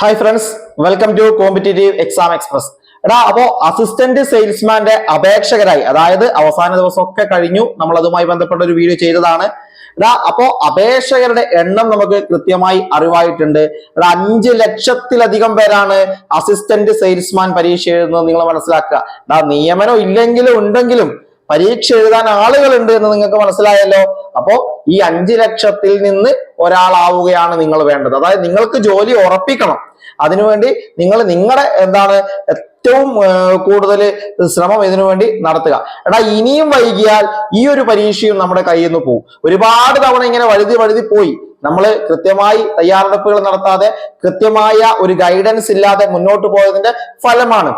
Hi friends welcome to competitive exam express എടാ അപ്പോ assistant സെയിൽസ്മാന്റെ അപേക്ഷകരായി അതായത് അവസാന ദിവസമൊക്കെ കഴിഞ്ഞു നമ്മൾ അതുമായി ബന്ധപ്പെട്ട ഒരു വീഡിയോ ചെയ്തതാണ്. എടാ അപ്പോ അപേക്ഷകരുടെ എണ്ണം നമുക്ക് കൃത്യമായി അറിവായിട്ടുണ്ട്. എടാ അഞ്ച് ലക്ഷത്തിലധികം പേരാണ് അസിസ്റ്റന്റ് സെയിൽസ്മാൻ പരീക്ഷ എഴുതുന്നത് നിങ്ങൾ മനസ്സിലാക്കുക. എടാ നിയമനം ഇല്ലെങ്കിലും ഉണ്ടെങ്കിലും പരീക്ഷ എഴുതാൻ ആളുകളുണ്ട് എന്ന് നിങ്ങൾക്ക് മനസ്സിലായല്ലോ. അപ്പോ ഈ അഞ്ചു ലക്ഷത്തിൽ നിന്ന് ഒരാളാവുകയാണ് നിങ്ങൾ വേണ്ടത്. അതായത് നിങ്ങൾക്ക് ജോലി ഉറപ്പിക്കണം. അതിനുവേണ്ടി നിങ്ങൾ നിങ്ങളുടെ എന്താണ് ഏറ്റവും കൂടുതൽ ശ്രമം ഇതിനു വേണ്ടി നടത്തുക. എടാ ഇനിയും വൈകിയാൽ ഈ ഒരു പരീക്ഷയും നമ്മുടെ കയ്യിൽ നിന്ന് പോകും ഒരുപാട് തവണ ഇങ്ങനെ വഴുതി വഴുതി പോയി. നമ്മൾ കൃത്യമായി തയ്യാറെടുപ്പുകൾ നടത്താതെ കൃത്യമായ ഒരു ഗൈഡൻസ് ഇല്ലാതെ മുന്നോട്ട് പോയതിന്റെ ഫലമാണ്.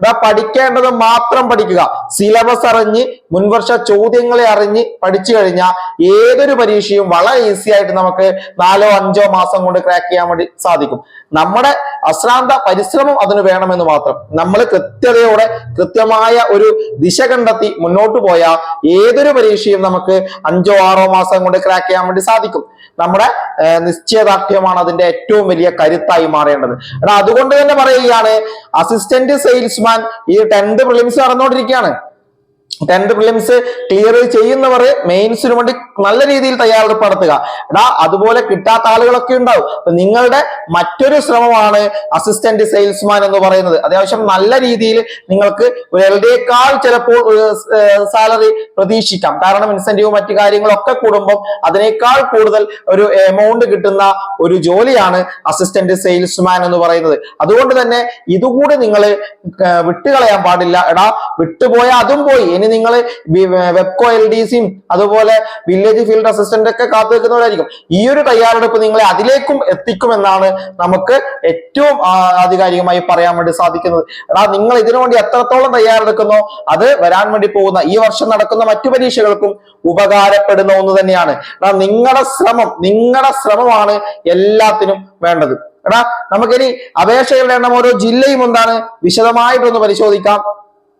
എടാ പഠിക്കേണ്ടത് മാത്രം പഠിക്കുക. സിലബസ് അറിഞ്ഞ് മുൻവർഷ ചോദ്യങ്ങളെ അറിഞ്ഞ് പഠിച്ചു കഴിഞ്ഞാൽ ഏതൊരു പരീക്ഷയും വളരെ ഈസി ആയിട്ട് നമുക്ക് നാലോ അഞ്ചോ മാസം കൊണ്ട് ക്രാക്ക് ചെയ്യാൻ വേണ്ടി സാധിക്കും. നമ്മുടെ അശ്രാന്ത പരിശ്രമം അതിന് വേണമെന്ന് മാത്രം. നമ്മൾ കൃത്യതയോടെ കൃത്യമായ ഒരു ദിശ കണ്ടെത്തി മുന്നോട്ട് പോയാൽ ഏതൊരു പരീക്ഷയും നമുക്ക് അഞ്ചോ ആറോ മാസം കൊണ്ട് ക്രാക്ക് ചെയ്യാൻ വേണ്ടി സാധിക്കും. നമ്മുടെ നിശ്ചയദാർഢ്യമാണ് അതിന്റെ ഏറ്റവും വലിയ കരുത്തായി മാറേണ്ടത്. അതുകൊണ്ട് തന്നെ പറയുകയാണ് അസിസ്റ്റന്റ് സെയിൽസ്മാൻ ഈ ടെൻത്ത് പ്രിലിംസ് നടന്നുകൊണ്ടിരിക്കുകയാണ്. ടെൻത്ത് പ്രിലിംസ് ക്ലിയർ ചെയ്യുന്നവർ മെയിൻസിന് വേണ്ടി നല്ല രീതിയിൽ തയ്യാറെടുപ്പ് നടത്തുക എടാ അതുപോലെ കിട്ടാത്ത ആളുകളൊക്കെ ഉണ്ടാവും. അപ്പൊ നിങ്ങളുടെ മറ്റൊരു ശ്രമമാണ് അസിസ്റ്റന്റ് സെയിൽസ്മാൻ എന്ന് പറയുന്നത്. അത്യാവശ്യം നല്ല രീതിയിൽ നിങ്ങൾക്ക് ഒരു എൽ ഡിയേക്കാൾ ചിലപ്പോൾ സാലറി പ്രതീക്ഷിക്കാം. കാരണം ഇൻസെന്റീവ് മറ്റു കാര്യങ്ങളൊക്കെ കൂടുമ്പോൾ അതിനേക്കാൾ കൂടുതൽ ഒരു എമൗണ്ട് കിട്ടുന്ന ഒരു ജോലിയാണ് അസിസ്റ്റന്റ് സെയിൽസ്മാൻ എന്ന് പറയുന്നത്. അതുകൊണ്ട് തന്നെ ഇതുകൂടി നിങ്ങൾ വിട്ടുകളയാൻ പാടില്ല. എടാ വിട്ടുപോയാൽ അതും പോയി. ഇനി നിങ്ങൾ വെബ്കോ എൽ ഡി സിയും അതുപോലെ വില്ലേജ് ഫീൽഡ് അസിസ്റ്റന്റ് ഒക്കെ കാത്തു വെക്കുന്നവരായിരിക്കും ഈ ഒരു തയ്യാറെടുപ്പ് നിങ്ങളെ അതിലേക്കും എത്തിക്കുമെന്നാണ് നമുക്ക് ഏറ്റവും ആധികാരികമായി പറയാൻ വേണ്ടി സാധിക്കുന്നത്. എടാ നിങ്ങൾ ഇതിനു വേണ്ടി എത്രത്തോളം തയ്യാറെടുക്കുന്നോ അത് വരാൻ വേണ്ടി പോകുന്ന ഈ വർഷം നടക്കുന്ന മറ്റു പരീക്ഷകൾക്കും ഉപകാരപ്പെടുന്ന ഒന്ന് തന്നെയാണ്. എടാ നിങ്ങളുടെ ശ്രമം നിങ്ങളുടെ ശ്രമമാണ് എല്ലാത്തിനും വേണ്ടത്. എടാ നമുക്കിനി അപേക്ഷകളുടെ എണ്ണം ഓരോ ജില്ലയും എന്താണ്? വിശദമായിട്ടൊന്ന് പരിശോധിക്കാം.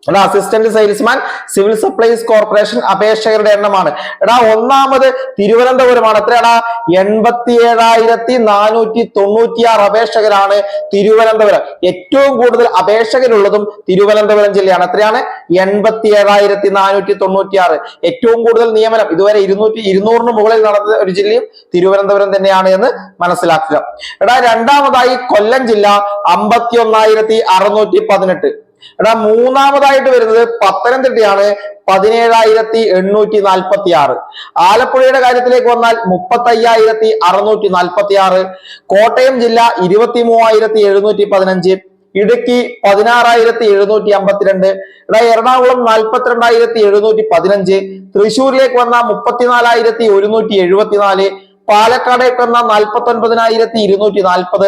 എടാ assistant salesman civil supplies corporation അപേക്ഷകരുടെ എണ്ണമാണ്. എടാ ഒന്നാമത് തിരുവനന്തപുരമാണ്. എത്രയാടാ? എൺപത്തി ഏഴായിരത്തി നാനൂറ്റി തൊണ്ണൂറ്റിയാറ് അപേക്ഷകരാണ് തിരുവനന്തപുരം. ഏറ്റവും കൂടുതൽ അപേക്ഷകരുള്ളതും തിരുവനന്തപുരം ജില്ലയാണ്. എത്രയാണ്? എൺപത്തി ഏഴായിരത്തി നാനൂറ്റി തൊണ്ണൂറ്റിയാറ് ഏറ്റവും കൂടുതൽ നിയമനം ഇതുവരെ ഇരുന്നൂറ്റി ഇരുന്നൂറിന് മുകളിൽ നടന്ന ഒരു ജില്ലയും തിരുവനന്തപുരം തന്നെയാണ് എന്ന് മനസ്സിലാക്കുക. എടാ രണ്ടാമതായി കൊല്ലം ജില്ല അമ്പത്തി ഒന്നായിരത്തി അറുന്നൂറ്റി പതിനെട്ട് എടാ മൂന്നാമതായിട്ട് വരുന്നത് പത്തനംതിട്ടയാണ്. പതിനേഴായിരത്തി എണ്ണൂറ്റി നാൽപ്പത്തി ആറ് ആലപ്പുഴയുടെ കാര്യത്തിലേക്ക് വന്നാൽ മുപ്പത്തി അയ്യായിരത്തി അറുന്നൂറ്റി നാൽപ്പത്തി ആറ് കോട്ടയം ജില്ല ഇരുപത്തി മൂവായിരത്തി എഴുന്നൂറ്റി പതിനഞ്ച് ഇടുക്കി പതിനാറായിരത്തി എഴുന്നൂറ്റി അമ്പത്തിരണ്ട് ഇവിടെ എറണാകുളം നാൽപ്പത്തിരണ്ടായിരത്തി എഴുന്നൂറ്റി പതിനഞ്ച് തൃശ്ശൂരിലേക്ക് വന്ന മുപ്പത്തിനാലായിരത്തി ഒരുന്നൂറ്റി എഴുപത്തിനാല് പാലക്കാടേക്ക് വന്നാൽ നാൽപ്പത്തി ഒൻപതിനായിരത്തി ഇരുന്നൂറ്റി നാൽപ്പത്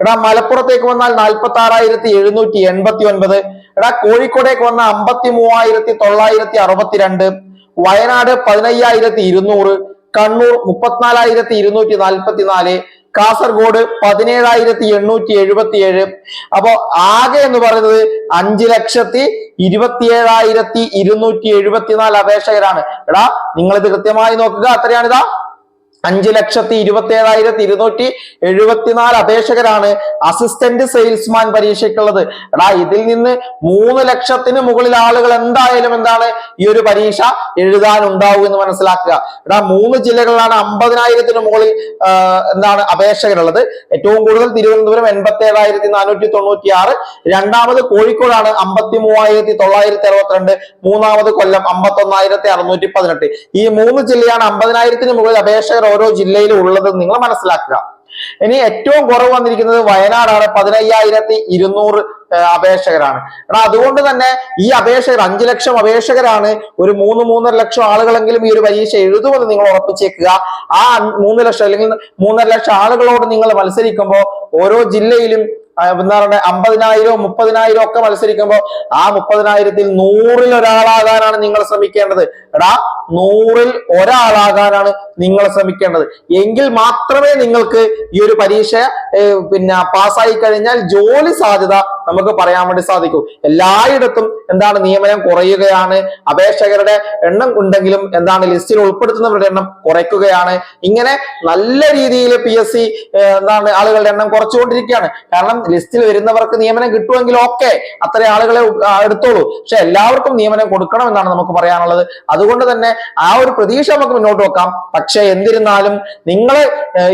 എടാ മലപ്പുറത്തേക്ക് വന്നാൽ നാൽപ്പത്തി ആറായിരത്തി എഴുന്നൂറ്റി എൺപത്തി ഒൻപത് എടാ കോഴിക്കോടേക്ക് വന്ന അമ്പത്തി മൂവായിരത്തി തൊള്ളായിരത്തി അറുപത്തിരണ്ട് വയനാട് പതിനയ്യായിരത്തി ഇരുന്നൂറ് കണ്ണൂർ മുപ്പത്തിനാലായിരത്തി ഇരുന്നൂറ്റി നാൽപ്പത്തി നാല് കാസർഗോഡ് പതിനേഴായിരത്തി എണ്ണൂറ്റി എഴുപത്തി ഏഴ് അപ്പോ ആകെ എന്ന് പറയുന്നത് അഞ്ച് ലക്ഷത്തി ഇരുപത്തിയേഴായിരത്തി ഇരുന്നൂറ്റി എഴുപത്തിനാല് അപേക്ഷകരാണ്. എടാ നിങ്ങൾ ഇത് കൃത്യമായി നോക്കുക. എത്രയാണിതാ അഞ്ച് ലക്ഷത്തി ഇരുപത്തി ഏഴായിരത്തി ഇരുന്നൂറ്റി എഴുപത്തിനാല് അപേക്ഷകരാണ് അസിസ്റ്റന്റ് സെയിൽസ്മാൻ പരീക്ഷയ്ക്കുള്ളത്. എടാ ഇതിൽ നിന്ന് മൂന്ന് ലക്ഷത്തിന് മുകളിൽ ആളുകൾ എന്തായാലും എന്താണ് ഈ ഒരു പരീക്ഷ എഴുതാൻ ഉണ്ടാവും എന്ന് മനസ്സിലാക്കുക. എടാ മൂന്ന് ജില്ലകളിലാണ് അമ്പതിനായിരത്തിന് മുകളിൽ എന്താണ് അപേക്ഷകരുള്ളത്. ഏറ്റവും കൂടുതൽ തിരുവനന്തപുരം എൺപത്തി ഏഴായിരത്തി നാനൂറ്റി തൊണ്ണൂറ്റി ആറ് രണ്ടാമത് കോഴിക്കോടാണ് അമ്പത്തി മൂവായിരത്തി തൊള്ളായിരത്തി അറുപത്തിരണ്ട് മൂന്നാമത് കൊല്ലം അമ്പത്തി ഒന്നായിരത്തി അറുന്നൂറ്റി പതിനെട്ട് ഈ മൂന്ന് ജില്ലയാണ് അമ്പതിനായിരത്തിന് മുകളിൽ അപേക്ഷകർ ഓരോ ജില്ലയിലും ഉള്ളത് നിങ്ങൾ മനസ്സിലാക്കുക. ഇനി ഏറ്റവും കുറവ് വന്നിരിക്കുന്നത് വയനാടാണ്. പതിനയ്യായിരത്തി ഇരുന്നൂറ് അപേക്ഷകരാണ്. എടാ അതുകൊണ്ട് തന്നെ ഈ അപേക്ഷകർ അഞ്ചു ലക്ഷം അപേക്ഷകരാണ്. ഒരു മൂന്ന് മൂന്നര ലക്ഷം ആളുകളെങ്കിലും ഈ ഒരു പരീക്ഷ എഴുതുമെന്ന് നിങ്ങൾ ഉറപ്പിച്ചേക്കുക. ആ മൂന്ന് ലക്ഷം അല്ലെങ്കിൽ മൂന്നര ലക്ഷം ആളുകളോട് നിങ്ങൾ മത്സരിക്കുമ്പോൾ ഓരോ ജില്ലയിലും എന്താ പറയുക അമ്പതിനായിരവും മുപ്പതിനായിരം ഒക്കെ മത്സരിക്കുമ്പോൾ ആ മുപ്പതിനായിരത്തിൽ നൂറിൽ ഒരാളാകാനാണ് നിങ്ങൾ ശ്രമിക്കേണ്ടത്. എടാ നൂറിൽ ഒരാളാകാനാണ് നിങ്ങൾ ശ്രമിക്കേണ്ടത്. എങ്കിൽ മാത്രമേ നിങ്ങൾക്ക് ഈ ഒരു പരീക്ഷ പിന്നെ പാസ്സായി കഴിഞ്ഞാൽ ജോലി സാധ്യത നമുക്ക് പറയാൻ വേണ്ടി സാധിക്കൂ. എല്ലായിടത്തും എന്താണ് നിയമനം കുറയുകയാണ്. അപേക്ഷകരുടെ എണ്ണം ഉണ്ടെങ്കിലും എന്താണ് ലിസ്റ്റിൽ ഉൾപ്പെടുത്തുന്നവരുടെ എണ്ണം കുറയ്ക്കുകയാണ്. ഇങ്ങനെ നല്ല രീതിയിൽ പി എസ് സി എന്താണ് ആളുകളുടെ എണ്ണം കുറച്ചുകൊണ്ടിരിക്കുകയാണ്. കാരണം ലിസ്റ്റിൽ വരുന്നവർക്ക് നിയമനം കിട്ടുമെങ്കിൽ ഓക്കെ അത്ര ആളുകളെ എടുത്തോളൂ. പക്ഷെ എല്ലാവർക്കും നിയമനം കൊടുക്കണം എന്നാണ് നമുക്ക് പറയാനുള്ളത്. അതുകൊണ്ട് തന്നെ ആ ഒരു പ്രതീക്ഷ നമുക്ക് മുന്നോട്ട് വെക്കാം. പക്ഷെ എന്നിരുന്നാലും നിങ്ങളെ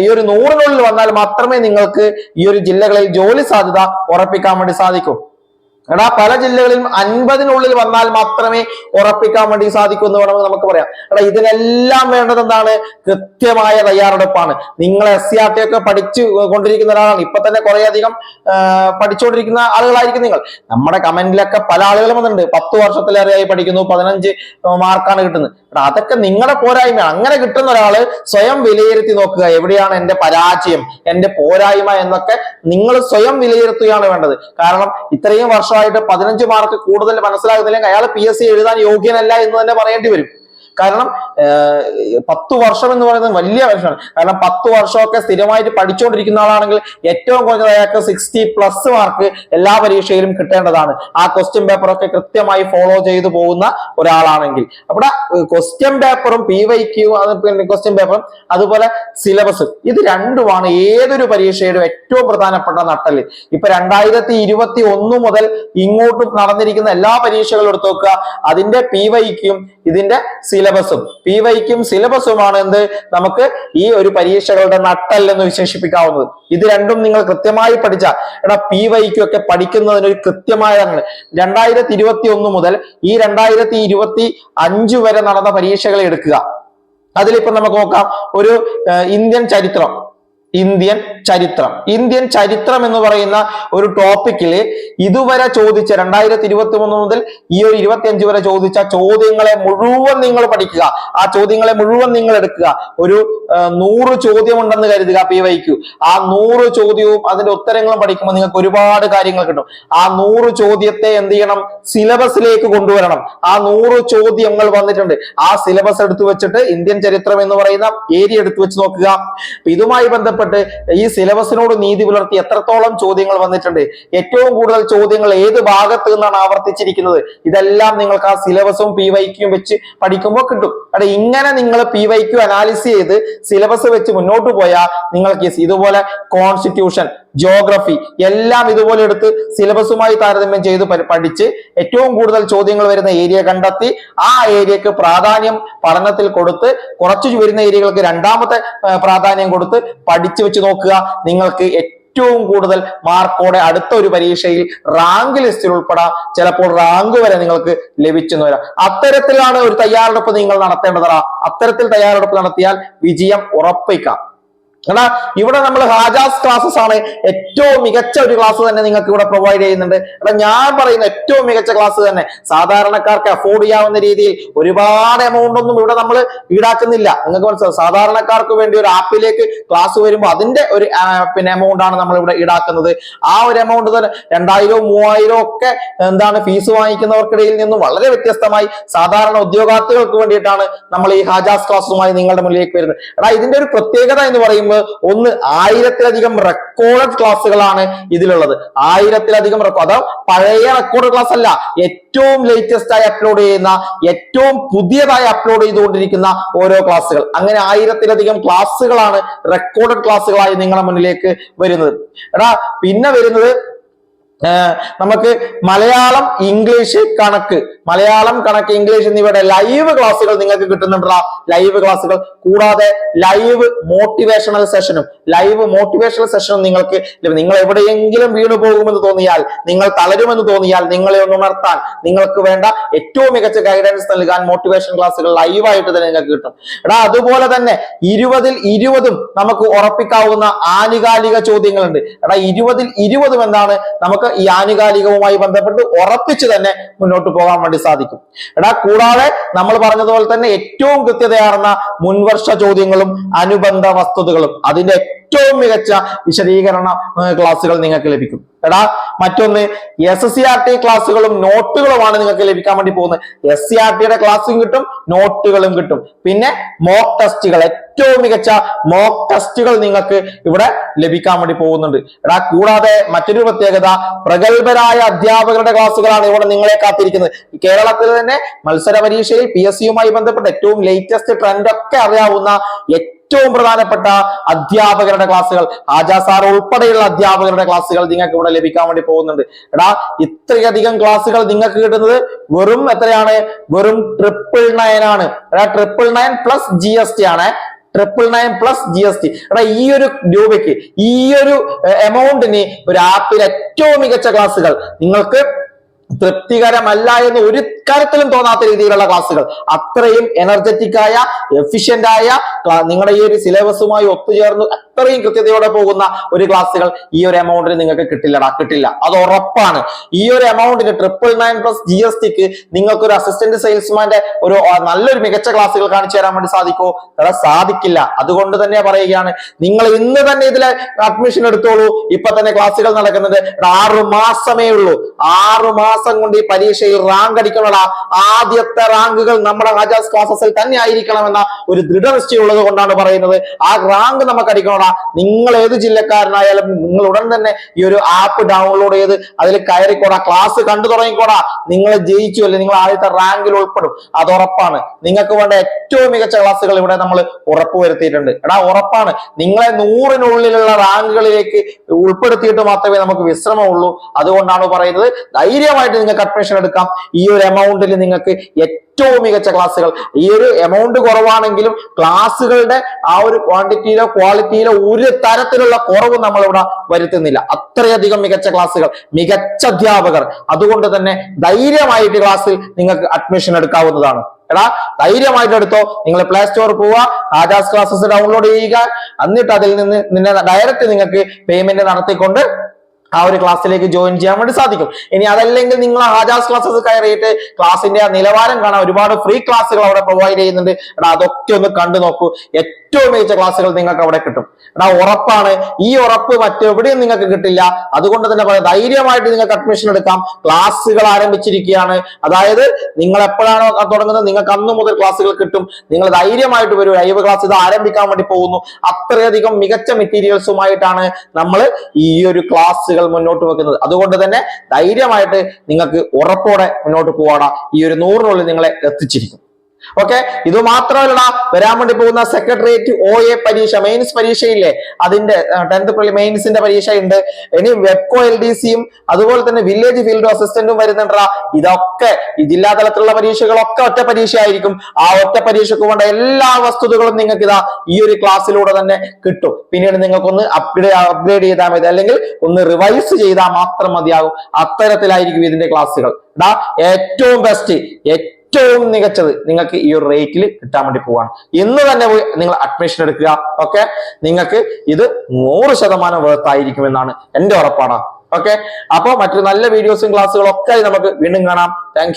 ഈ ഒരു നൂറിനുള്ളിൽ വന്നാൽ മാത്രമേ നിങ്ങൾക്ക് ഈ ഒരു ജില്ലകളിൽ ജോലി സാധ്യത ഉറപ്പിക്കാൻ വേണ്ടി സാധിക്കൂ. എടാ പല ജില്ലകളിലും അൻപതിനുള്ളിൽ വന്നാൽ മാത്രമേ ഉറപ്പിക്കാൻ വേണ്ടി സാധിക്കൂ എന്ന് വേണമെങ്കിൽ നമുക്ക് പറയാം. എടാ ഇതിനെല്ലാം വേണ്ടത് എന്താണ്? കൃത്യമായ തയ്യാറെടുപ്പാണ്. നിങ്ങൾ എസ് സി ആർ ടി ഒക്കെ പഠിച്ചു കൊണ്ടിരിക്കുന്ന ഒരാളാണ്. ഇപ്പൊ തന്നെ കുറെ അധികം പഠിച്ചുകൊണ്ടിരിക്കുന്ന ആളുകളായിരിക്കും നിങ്ങൾ. നമ്മുടെ കമന്റിലൊക്കെ പല ആളുകളും വന്നിട്ടുണ്ട്. പത്ത് വർഷത്തിലേറെയായി പഠിക്കുന്നു. പതിനഞ്ച് മാർക്കാണ് കിട്ടുന്നത്. എടാ അതൊക്കെ നിങ്ങളുടെ പോരായ്മ അങ്ങനെ കിട്ടുന്ന ഒരാൾ സ്വയം വിലയിരുത്തി നോക്കുക. എവിടെയാണ് എന്റെ പരാജയം എന്റെ പോരായ്മ എന്നൊക്കെ നിങ്ങൾ സ്വയം വിലയിരുത്തുകയാണ് വേണ്ടത്. കാരണം ഇത്രയും വർഷമായിട്ട് പതിനഞ്ച് മാർക്ക് കൂടുതൽ മനസ്സിലാകുന്നില്ലെങ്കിൽ അയാൾ പി എസ് സി എഴുതാൻ യോഗ്യനല്ല എന്ന് തന്നെ പറയേണ്ടി വരും. കാരണം പത്തു വർഷം എന്ന് പറയുന്നത് വലിയ വർഷമാണ്. കാരണം പത്ത് വർഷമൊക്കെ സ്ഥിരമായിട്ട് പഠിച്ചുകൊണ്ടിരിക്കുന്ന ആളാണെങ്കിൽ ഏറ്റവും കുറഞ്ഞത് അയാൾക്ക് സിക്സ്റ്റി പ്ലസ് മാർക്ക് എല്ലാ പരീക്ഷയിലും കിട്ടേണ്ടതാണ്. ആ ക്വസ്റ്റ്യൻ പേപ്പറൊക്കെ കൃത്യമായി ഫോളോ ചെയ്തു പോകുന്ന ഒരാളാണെങ്കിൽ. അവിടെ ക്വസ്റ്റ്യൻ പേപ്പറും പി വൈ ക്യൂ ക്വസ്റ്റ്യൻ പേപ്പറും അതുപോലെ സിലബസ് ഇത് രണ്ടുമാണ് ഏതൊരു പരീക്ഷയുടെ ഏറ്റവും പ്രധാനപ്പെട്ട നട്ടൽ ഇപ്പൊ രണ്ടായിരത്തി ഇരുപത്തി ഒന്ന് മുതൽ ഇങ്ങോട്ട് നടന്നിരിക്കുന്ന എല്ലാ പരീക്ഷകളും എടുത്തു നോക്കുക. അതിന്റെ പി വൈക്കും ഇതിന്റെ സിലബസും പി വൈക്കും സിലബസുമാണ് എന്ത്? നമുക്ക് ഈ ഒരു പരീക്ഷകളുടെ നട്ടല്ലെന്ന് വിശേഷിപ്പിക്കാവുന്നത്. ഇത് രണ്ടും നിങ്ങൾ കൃത്യമായി പഠിച്ച. എടാ പി വൈക്കും ഒക്കെ പഠിക്കുന്നതിന് ഒരു കൃത്യമായ രണ്ടായിരത്തി ഇരുപത്തി ഒന്ന് മുതൽ ഈ രണ്ടായിരത്തി ഇരുപത്തി അഞ്ച് വരെ നടന്ന പരീക്ഷകൾ എടുക്കുക. അതിലിപ്പോ നമുക്ക് നോക്കാം. ഒരു ഇന്ത്യൻ ചരിത്രം. ഇന്ത്യൻ ചരിത്രം. ഇന്ത്യൻ ചരിത്രം എന്ന് പറയുന്ന ഒരു ടോപ്പിക്കിൽ ഇതുവരെ ചോദിച്ച രണ്ടായിരത്തി ഇരുപത്തി മൂന്ന് മുതൽ ഈ ഒരു ഇരുപത്തി അഞ്ച് വരെ ചോദിച്ച ചോദ്യങ്ങളെ മുഴുവൻ നിങ്ങൾ പഠിക്കുക. ആ ചോദ്യങ്ങളെ മുഴുവൻ നിങ്ങൾ എടുക്കുക. ഒരു നൂറ് ചോദ്യം ഉണ്ടെന്ന് കരുതുക പി വൈക്കു ആ നൂറ് ചോദ്യവും അതിന്റെ ഉത്തരങ്ങളും പഠിക്കുമ്പോൾ നിങ്ങൾക്ക് ഒരുപാട് കാര്യങ്ങൾ കിട്ടും. ആ നൂറ് ചോദ്യത്തെ എന്ത് ചെയ്യണം? സിലബസിലേക്ക് കൊണ്ടുവരണം. ആ നൂറ് ചോദ്യങ്ങൾ വന്നിട്ടുണ്ട്. ആ സിലബസ് എടുത്തു വെച്ചിട്ട് ഇന്ത്യൻ ചരിത്രം എന്ന് പറയുന്ന ഏരിയ എടുത്തു വെച്ച് നോക്കുക. ഇതുമായി ബന്ധപ്പെട്ട് ഈ സിലബസിനോട് നീതി പുലർത്തി എത്രത്തോളം ചോദ്യങ്ങൾ വന്നിട്ടുണ്ട് ഏറ്റവും കൂടുതൽ ചോദ്യങ്ങൾ ഏത് ഭാഗത്ത് നിന്നാണ് ആവർത്തിച്ചിരിക്കുന്നത് ഇതെല്ലാം നിങ്ങൾക്ക് ആ സിലബസും പി വൈക്കും വെച്ച് പഠിക്കുമ്പോൾ കിട്ടും. അവിടെ ഇങ്ങനെ നിങ്ങൾ പി വൈക്യു അനാലിസ് ചെയ്ത് സിലബസ് വെച്ച് മുന്നോട്ട് പോയാൽ നിങ്ങൾക്ക് ഇതുപോലെ കോൺസ്റ്റിറ്റ്യൂഷൻ ജോഗ്രഫി എല്ലാം ഇതുപോലെ എടുത്ത് സിലബസുമായി താരതമ്യം ചെയ്ത് പഠിച്ച് ഏറ്റവും കൂടുതൽ ചോദ്യങ്ങൾ വരുന്ന ഏരിയ കണ്ടെത്തി ആ ഏരിയക്ക് പ്രാധാന്യം പഠനത്തിൽ കൊടുത്ത് കുറച്ച് വരുന്ന ഏരിയകൾക്ക് രണ്ടാമത്തെ പ്രാധാന്യം കൊടുത്ത് പഠിച്ചു വെച്ച് നോക്കുക. നിങ്ങൾക്ക് ഏറ്റവും കൂടുതൽ മാർക്കോടെ അടുത്ത ഒരു പരീക്ഷയിൽ റാങ്ക് ലിസ്റ്റിൽ ഉൾപ്പെടാം. ചിലപ്പോൾ റാങ്ക് വരെ നിങ്ങൾക്ക് ലഭിച്ചെന്ന് വരാം. അത്തരത്തിലാണ് ഒരു തയ്യാറെടുപ്പ് നിങ്ങൾ നടത്തേണ്ടതാ. അത്തരത്തിൽ തയ്യാറെടുപ്പ് നടത്തിയാൽ വിജയം ഉറപ്പിക്കാം. എടാ ഇവിടെ നമ്മൾ ഹാജാസ് ക്ലാസ്സസ് ആണ് ഏറ്റവും മികച്ച ഒരു ക്ലാസ് തന്നെ നിങ്ങൾക്ക് ഇവിടെ പ്രൊവൈഡ് ചെയ്യുന്നുണ്ട്. എടാ ഞാൻ പറയുന്ന ഏറ്റവും മികച്ച ക്ലാസ് തന്നെ. സാധാരണക്കാർക്ക് അഫോർഡ് ചെയ്യാവുന്ന രീതിയിൽ ഒരുപാട് എമൗണ്ട് ഒന്നും ഇവിടെ നമ്മൾ ഈടാക്കുന്നില്ല. നിങ്ങൾക്ക് മനസ്സിലാവും? സാധാരണക്കാർക്ക് വേണ്ടി ഒരു ആപ്പിലേക്ക് ക്ലാസ് വരുമ്പോൾ അതിന്റെ ഒരു പിന്നെ എമൗണ്ട് ആണ് നമ്മൾ ഇവിടെ ഈടാക്കുന്നത്. ആ ഒരു എമൗണ്ട് തന്നെ രണ്ടായിരവും മൂവായിരവും ഒക്കെ എന്താണ് ഫീസ് വാങ്ങിക്കുന്നവർക്കിടയിൽ നിന്നും വളരെ വ്യത്യസ്തമായി സാധാരണ ഉദ്യോഗാർത്ഥികൾക്ക് വേണ്ടിയിട്ടാണ് നമ്മൾ ഈ ഹാജാസ് ക്ലാസ്സുമായി നിങ്ങളുടെ മുന്നിലേക്ക് വരുന്നത്. എടാ ഇതിന്റെ ഒരു പ്രത്യേകത എന്ന് പറയുമ്പോൾ ഒന്ന് ആയിരത്തിലധികം റെക്കോർഡ് ക്ലാസ്സുകളാണ് ഇതിലുള്ളത്. ആയിരത്തിലധികം റെക്കോർഡ് പഴയ റെക്കോർഡ് ക്ലാസ് അല്ല. ഏറ്റവും ലേറ്റസ്റ്റ് ആയി അപ്ലോഡ് ചെയ്യുന്ന ഏറ്റവും പുതിയതായി അപ്ലോഡ് ചെയ്തുകൊണ്ടിരിക്കുന്ന ഓരോ ക്ലാസ്സുകൾ അങ്ങനെ ആയിരത്തിലധികം ക്ലാസ്സുകളാണ് റെക്കോർഡ് ക്ലാസ്സുകളായി നിങ്ങളുടെ മുന്നിലേക്ക് വരുന്നത്. എടാ പിന്നെ വരുന്നത് നമുക്ക് മലയാളം ഇംഗ്ലീഷ് കണക്ക്. മലയാളം കണക്ക് ഇംഗ്ലീഷ് എന്നിവയുടെ ലൈവ് ക്ലാസ്സുകൾ നിങ്ങൾക്ക് കിട്ടുന്നുണ്ടാ ലൈവ് ക്ലാസ്സുകൾ. കൂടാതെ ലൈവ് മോട്ടിവേഷണൽ സെഷനും ലൈവ് മോട്ടിവേഷണൽ സെഷനും നിങ്ങൾക്ക് നിങ്ങൾ എവിടെയെങ്കിലും വീണു പോകുമെന്ന് തോന്നിയാൽ നിങ്ങൾ തളരുമെന്ന് തോന്നിയാൽ നിങ്ങളെ ഒന്ന് ഉണർത്താൻ നിങ്ങൾക്ക് വേണ്ട ഏറ്റവും മികച്ച ഗൈഡൻസ് നൽകാൻ മോട്ടിവേഷൻ ക്ലാസ്സുകൾ ലൈവായിട്ട് തന്നെ നിങ്ങൾക്ക് കിട്ടും. എടാ അതുപോലെ തന്നെ ഇരുപതിൽ ഇരുപതും നമുക്ക് ഉറപ്പിക്കാവുന്ന ആനുകാലിക ചോദ്യങ്ങളുണ്ട്. എടാ ഇരുപതിൽ ഇരുപതും എന്താണ്? നമുക്ക് ഈ ആനുകാലികവുമായി ബന്ധപ്പെട്ട് ഉറപ്പിച്ച് തന്നെ മുന്നോട്ട് പോകാൻ വേണ്ടി സാധിക്കും. എടാ കൂടാതെ നമ്മൾ പറഞ്ഞതുപോലെ തന്നെ ഏറ്റവും കൃത്യതയാർന്ന മുൻവർഷ ചോദ്യങ്ങളും അനുബന്ധ വസ്തുതകളും അതിന്റെ ഏറ്റവും മികച്ച വിശദീകരണ ക്ലാസ്സുകൾ നിങ്ങൾക്ക് ലഭിക്കും. എടാ മറ്റൊന്ന് എസ് സി ആർ ടി ക്ലാസ്സുകളും നോട്ടുകളുമാണ് നിങ്ങൾക്ക് ലഭിക്കാൻ വേണ്ടി പോകുന്നത്. എസ് സി ആർ ടിയുടെ ക്ലാസ്സും കിട്ടും നോട്ടുകളും കിട്ടും. പിന്നെ മോക്ക് ടെസ്റ്റുകൾ ഏറ്റവും മികച്ച മോക്ക് ടെസ്റ്റുകൾ നിങ്ങൾക്ക് ഇവിടെ ലഭിക്കാൻ വേണ്ടി പോകുന്നുണ്ട്. എടാ കൂടാതെ മറ്റൊരു പ്രത്യേകത പ്രഗത്ഭരായ അധ്യാപകരുടെ ക്ലാസ്സുകളാണ് ഇവിടെ നിങ്ങളെ കാത്തിരിക്കുന്നത്. കേരളത്തിൽ തന്നെ മത്സര പരീക്ഷയിൽ പി എസ് സിയുമായി ബന്ധപ്പെട്ട് ഏറ്റവും ലേറ്റസ്റ്റ് ട്രെൻഡ് ഒക്കെ അറിയാവുന്ന ഏറ്റവും പ്രധാനപ്പെട്ട അധ്യാപകരുടെ ക്ലാസ്സുകൾ. ആജാ സാർ ഉൾപ്പെടെയുള്ള അധ്യാപകരുടെ ക്ലാസ്സുകൾ നിങ്ങൾക്ക് ഇവിടെ ലഭിക്കാൻ വേണ്ടി പോകുന്നുണ്ട്. എടാ ഇത്രയധികം ക്ലാസ്സുകൾ നിങ്ങൾക്ക് കിട്ടുന്നത് വെറും എത്രയാണ്? വെറും ട്രിപ്പിൾ നയൻ ആണ്. എടാ triple nine plus G S T ആണ്. Triple nine plus G S T എടാ ഈ ഒരു രൂപയ്ക്ക് ഈ ഒരു എമൗണ്ടിന് ഒരു ആപ്പിൽ ഏറ്റവും മികച്ച ക്ലാസ്സുകൾ. നിങ്ങൾക്ക് തൃപ്തികരമല്ല എന്ന് ഒരു കാര്യത്തിലും തോന്നാത്ത രീതിയിലുള്ള ക്ലാസ്സുകൾ. അത്രയും എനർജറ്റിക് ആയ എഫിഷ്യന്റ് ആയ നിങ്ങളുടെ ഈ ഒരു സിലബസുമായി ഒത്തുചേർന്ന് അത്രയും കൃത്യതയോടെ പോകുന്ന ഒരു ക്ലാസ്സുകൾ ഈ ഒരു എമൗണ്ടിന് നിങ്ങൾക്ക് കിട്ടില്ലടാ. കിട്ടില്ല. അത് ഉറപ്പാണ്. ഈ ഒരു എമൗണ്ടിന് triple nine plus G S tick നിങ്ങൾക്ക് ഒരു അസിസ്റ്റന്റ് സെയിൽസ്മാന്റെ ഒരു നല്ലൊരു മികച്ച ക്ലാസ്സുകൾ കാണിച്ചു തരാൻ വേണ്ടി സാധിക്കുമോ? എടാ സാധിക്കില്ല. അതുകൊണ്ട് തന്നെ പറയുകയാണ്. നിങ്ങൾ ഇന്ന് തന്നെ ഇതിലെ അഡ്മിഷൻ എടുത്തോളൂ. ഇപ്പൊ തന്നെ ക്ലാസ്സുകൾ നടക്കുന്നത്. ആറു മാസമേ ഉള്ളൂ. ആറു മാസം കൊണ്ട് ഈ പരീക്ഷയിൽ റാങ്ക് അടിക്കണടാ. ആദ്യത്തെ റാങ്കുകൾ നമ്മുടെ ആജാസ് ക്ലാസസിൽ തന്നെ ആയിരിക്കണമെന്ന ഒരു ദൃഢനിശ്ചയമുള്ളത് കൊണ്ടാണ് പറയുന്നത്. ആ റാങ്ക് നമുക്ക് അടിക്കണടാ. നിങ്ങൾ ഏത് ജില്ലക്കാരനായാലും നിങ്ങൾ ഉടൻ തന്നെ ഈ ഒരു ആപ്പ് ഡൗൺലോഡ് ചെയ്ത് അതിൽ കയറിക്കോടാ. ക്ലാസ് കണ്ടു തുടങ്ങിക്കോടാ. നിങ്ങൾ ജയിച്ചു അല്ലെ? നിങ്ങൾ ആദ്യത്തെ റാങ്കിൽ ഉൾപ്പെടും. അത് ഉറപ്പാണ്. നിങ്ങൾക്ക് വേണ്ട ഏറ്റവും മികച്ച ക്ലാസ്സുകൾ ഇവിടെ നമ്മൾ ഉറപ്പുവരുത്തിയിട്ടുണ്ട്. എടാ ഉറപ്പാണ്. നിങ്ങളെ നൂറിനുള്ളിലുള്ള റാങ്കുകളിലേക്ക് ഉൾപ്പെടുത്തിയിട്ട് മാത്രമേ നമുക്ക് വിശ്രമമുള്ളൂ. അതുകൊണ്ടാണ് പറയുന്നത്. ധൈര്യമായിട്ട് നിങ്ങൾക്ക് അഡ്മിഷൻ എടുക്കാം. ഈ ഒരു എമൗണ്ടിൽ നിങ്ങൾക്ക് ഏറ്റവും മികച്ച ക്ലാസ്സുകൾ. ഈ ഒരു എമൗണ്ട് കുറവാണെങ്കിലും ക്ലാസ്സുകളുടെ ആ ഒരു ക്വാണ്ടിറ്റിയിലോ ക്വാളിറ്റിയിലോ ഒരു തരത്തിലുള്ള കുറവ് നമ്മൾ ഇവിടെ വരുത്തുന്നില്ല. അത്രയധികം മികച്ച ക്ലാസ്സുകൾ മികച്ച അധ്യാപകർ. അതുകൊണ്ട് തന്നെ ധൈര്യമായിട്ട് ക്ലാസ്സിൽ നിങ്ങൾക്ക് അഡ്മിഷൻ എടുക്കാവുന്നതാണ്. എടാ ധൈര്യമായിട്ട് എടുത്തോ. നിങ്ങൾ പ്ലേ സ്റ്റോർ പോവുക ആജാസ് ക്ലാസ്സസ് ഡൗൺലോഡ് ചെയ്യുക. എന്നിട്ട് അതിൽ നിന്ന് നിന്നെ ഡയറക്റ്റ് നിങ്ങൾക്ക് പേയ്മെന്റ് നടത്തിക്കൊണ്ട് ആ ഒരു ക്ലാസ്സിലേക്ക് ജോയിൻ ചെയ്യാൻ വേണ്ടി സാധിക്കും. ഇനി അതല്ലെങ്കിൽ നിങ്ങൾ ഹാജാസ് ക്ലാസ്സസ് കയറിയിട്ട് ക്ലാസ്സിന്റെ ആ നിലവാരം കാണാൻ ഒരുപാട് ഫ്രീ ക്ലാസ്സുകൾ അവിടെ പ്രൊവൈഡ് ചെയ്യുന്നുണ്ട്. അതൊക്കെ ഒന്ന് കണ്ടു നോക്കൂ ഏറ്റവും മികച്ച ക്ലാസ്സുകൾ നിങ്ങൾക്ക് അവിടെ കിട്ടും. എടാ ഉറപ്പാണ്. ഈ ഉറപ്പ് മറ്റെവിടെയും നിങ്ങൾക്ക് കിട്ടില്ല. അതുകൊണ്ട് തന്നെ പറയാം ധൈര്യമായിട്ട് നിങ്ങൾക്ക് അഡ്മിഷൻ എടുക്കാം. ക്ലാസ്സുകൾ ആരംഭിച്ചിരിക്കുകയാണ്. അതായത് നിങ്ങൾ എപ്പോഴാണോ തുടങ്ങുന്നത് നിങ്ങൾക്ക് അന്ന് മുതൽ ക്ലാസ്സുകൾ കിട്ടും. നിങ്ങൾ ധൈര്യമായിട്ട് വരും. ലൈവ് ക്ലാസ് ഇത് ആരംഭിക്കാൻ വേണ്ടി പോകുന്നു. അത്രയധികം മികച്ച മെറ്റീരിയൽസുമായിട്ടാണ് നമ്മൾ ഈ ഒരു ക്ലാസ്സുകൾ മുന്നോട്ട് വെക്കുന്നത്. അതുകൊണ്ട് തന്നെ ധൈര്യമായിട്ട് നിങ്ങൾക്ക് ഉറപ്പോടെ മുന്നോട്ട് പോവാടാ. ഈ ഒരു നൂറിനുള്ളിൽ നിങ്ങളെ എത്തിച്ചിരിക്കും. ഓക്കെ ഇത് മാത്രമല്ല വരാൻ വേണ്ടി പോകുന്ന സെക്രട്ടേറിയറ്റ് ഒ എ പരീക്ഷ മെയിൻസ് പരീക്ഷയില്ലേ? അതിന്റെ ടെൻത്ത് മെയിൻസിന്റെ പരീക്ഷ ഉണ്ട് ഇനി വെബ്കോ എൽ ഡി സിയും അതുപോലെ തന്നെ വില്ലേജ് ഫീൽഡ് അസിസ്റ്റന്റും വരുന്നുണ്ടാ ഇതൊക്കെ ഈ ജില്ലാ തലത്തിലുള്ള പരീക്ഷകളൊക്കെ ഒറ്റ പരീക്ഷ ആയിരിക്കും ആ ഒറ്റ പരീക്ഷക്ക് വേണ്ട എല്ലാ വസ്തുതകളും നിങ്ങൾക്ക് ഇതാ ഈ ഒരു ക്ലാസ്സിലൂടെ തന്നെ കിട്ടും. പിന്നീട് നിങ്ങൾക്കൊന്ന് അപ്ഗ്രേഡ് അപ്ഗ്രേഡ് ചെയ്താൽ മതി. അല്ലെങ്കിൽ ഒന്ന് റിവൈസ് ചെയ്താൽ മാത്രം മതിയാകും. അത്തരത്തിലായിരിക്കും ഇതിന്റെ ക്ലാസ്സുകൾ. ഏറ്റവും ബെസ്റ്റ് ഏറ്റവും മികച്ചത് നിങ്ങൾക്ക് ഈ ഒരു റേറ്റിൽ കിട്ടാൻ വേണ്ടി പോവാണ്. ഇന്ന് തന്നെ പോയി നിങ്ങൾ അഡ്മിഷൻ എടുക്കുക ഓക്കെ നിങ്ങൾക്ക് ഇത് നൂറ് ശതമാനം വേർത്തായിരിക്കുമെന്നാണ് എന്റെ ഉറപ്പാണ് ഓക്കെ അപ്പോൾ മറ്റൊരു നല്ല വീഡിയോസും ക്ലാസ്സുകളും ഒക്കെ നമുക്ക് വീണ്ടും കാണാം. താങ്ക്